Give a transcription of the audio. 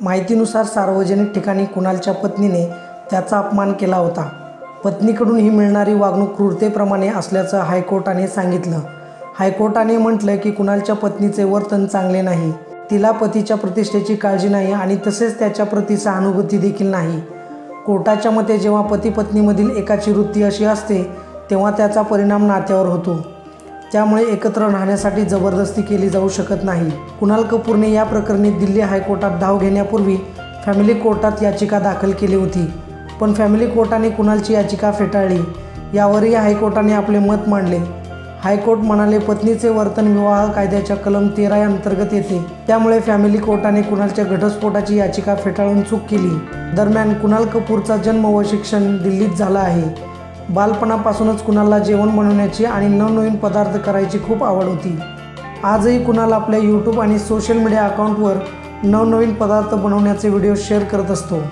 माहितीनुसार सार्वजनिक ठिकाणी कुणालच्या पत्नीने त्याचा अपमान केला होता. पत्नीकडून ही मिळणारी वागणूक क्रूरतेप्रमाणे असल्याचं हायकोर्टाने सांगितलं. हायकोर्टाने म्हटलं की कुणालच्या पत्नीचे वर्तन चांगले नाही. तिला पतीच्या प्रतिष्ठेची काळजी नाही आणि तसेच त्याच्या प्रती सहानुभूती देखील नाही. कोर्टाच्या मते जेव्हा पती पत्नीमधील एकाची वृत्ती अशी असते तेव्हा त्याचा परिणाम नात्यावर होतो. त्यामुळे एकत्र राहण्यासाठी जबरदस्ती केली जाऊ शकत नाही. कुणाल कपूरने या प्रकरणी दिल्ली हायकोर्टात धाव घेण्यापूर्वी फॅमिली कोर्टात याचिका दाखल केली होती. पण फॅमिली कोर्टाने कुणालची याचिका फेटाळली. यावरही हायकोर्टाने आपले मत मांडले. हायकोर्ट म्हणाले पत्नीचे वर्तन विवाह कायद्याच्या कलम तेरा या अंतर्गत येते. त्यामुळे फॅमिली कोर्टाने कुणालच्या घटस्फोटाची याचिका फेटाळून चूक केली. दरम्यान कुणाल कपूरचा जन्म व शिक्षण दिल्लीत झाला आहे. बालपणापासूनच कुणाला जेवण बनवण्याची आणि नवनवीन पदार्थ करायची खूप आवड होती. आजही कुणाल आपल्या यूट्यूब आणि सोशल मीडिया अकाउंटवर नवनवीन पदार्थ बनवण्याचे व्हिडिओ शेअर करत असतो.